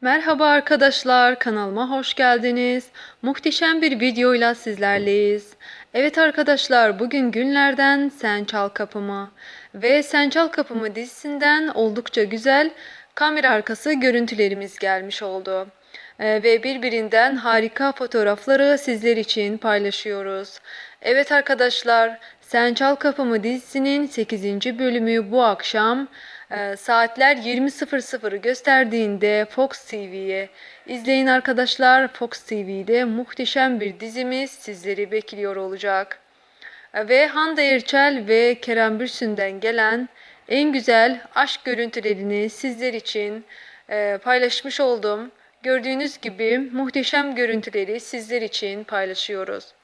Merhaba arkadaşlar, kanalıma hoş geldiniz. Muhteşem bir videoyla sizlerleyiz. Evet arkadaşlar, bugün günlerden Sen Çal Kapımı ve Sen Çal Kapımı dizisinden oldukça güzel kamera arkası görüntülerimiz gelmiş oldu. Ee, ve birbirinden harika fotoğrafları sizler için paylaşıyoruz. Evet arkadaşlar, Sen Çal Kapımı dizisinin 8. bölümü bu akşam e, saatler 20.00'ı gösterdiğinde Fox TV'ye izleyin arkadaşlar. Fox TV'de muhteşem bir dizimiz sizleri bekliyor olacak. Ve Hande Erçel ve Kerem Bürsin'den gelen en güzel aşk görüntülerini sizler için e, paylaşmış oldum. Gördüğünüz gibi muhteşem görüntüleri sizler için paylaşıyoruz.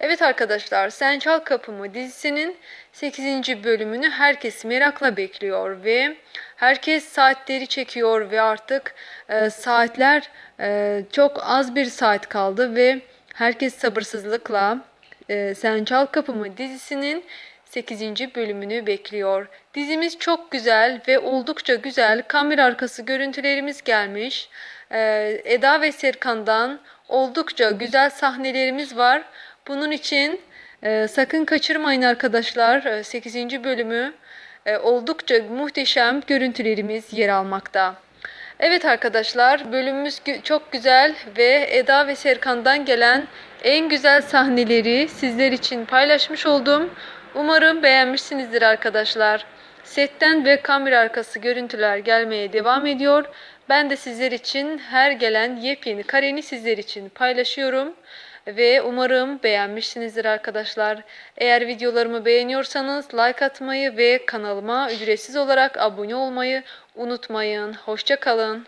Evet arkadaşlar, Sen Çal Kapımı dizisinin 8. bölümünü herkes merakla bekliyor ve herkes saatleri çekiyor ve artık e, saatler e, çok az bir saat kaldı ve herkes sabırsızlıkla e, Sen Çal Kapımı dizisinin 8. bölümünü bekliyor. Dizimiz çok güzel ve oldukça güzel kamera arkası görüntülerimiz gelmiş. Ee, Eda ve Serkan'dan oldukça güzel sahnelerimiz var. Bunun için e, sakın kaçırmayın arkadaşlar. E, 8. bölümü e, oldukça muhteşem görüntülerimiz yer almakta. Evet arkadaşlar bölümümüz çok güzel ve Eda ve Serkan'dan gelen en güzel sahneleri sizler için paylaşmış oldum. Umarım beğenmişsinizdir arkadaşlar. Setten ve kamera arkası görüntüler gelmeye devam ediyor. Ben de sizler için her gelen yepyeni kareni sizler için paylaşıyorum. Ve umarım beğenmişsinizdir arkadaşlar. Eğer videolarımı beğeniyorsanız like atmayı ve kanalıma ücretsiz olarak abone olmayı unutmayın. Hoşça kalın.